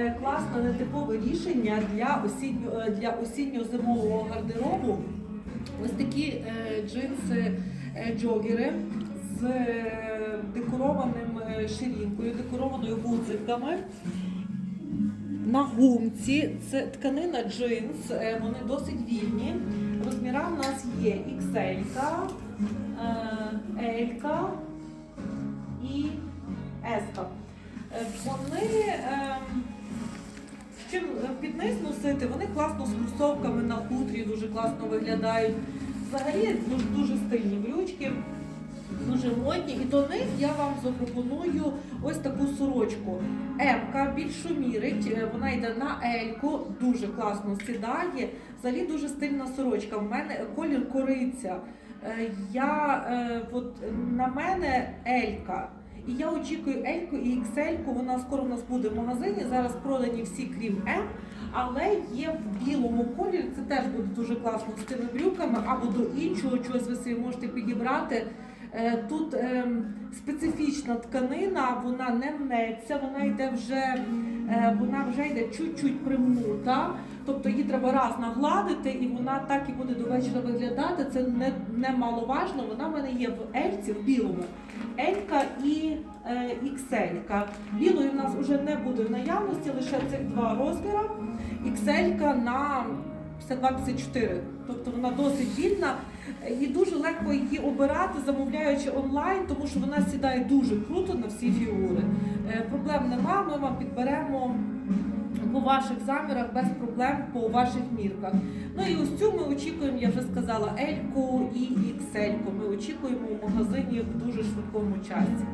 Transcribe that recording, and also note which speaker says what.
Speaker 1: е, класне нетипове рішення для осінньо е, для осінньо-зимового гардеробу. Ось такі е, джинси джогери з декорованим ширинкою, декорованою гудзиками. На гумці це тканина джинс, вони досить вільні. Розміра в нас є XL, L і S. Вони ем, чим під низ носити, вони класно з кросовками на хутрі, дуже класно виглядають. Взагалі дуже, дуже стильні брючки, дуже модні. І до них я вам запропоную ось таку сорочку. М-ка більшу мірить, е, вона йде на Ельку, дуже класно сідає. Взагалі дуже стильна сорочка. У мене колір кориця. Е, Я, е, от, на мене Елька. І я очікую Ельку і XL, вона скоро у нас буде в магазині. Зараз продані всі, крім М. Але є в білому кольорі, це теж буде дуже класно з тими брюками, або до іншого чогось ви собі можете підібрати. Е, Тут ем, специфічна тканина, вона не мнеться, вона йде вже, вона вже йде чуть-чуть примута. Тобто її треба раз нагладити, і вона так і буде до вечора виглядати. Це не, не маловажно. Вона в мене є в Ельці, в білому. Елька і е, XL. Білої в нас вже не буде в наявності, лише цих два розміри. XL на 52-54. Тобто вона досить вільна і дуже легко її обирати, замовляючи онлайн, тому що вона сідає дуже круто на всі фігури. Е, Проблем нема, ми вам підберемо по ваших замірах без проблем по ваших мірках. Ну і ось цю ми очікуємо, я вже сказала, Ельку і XL. Ми очікуємо в магазині в дуже швидкому часі.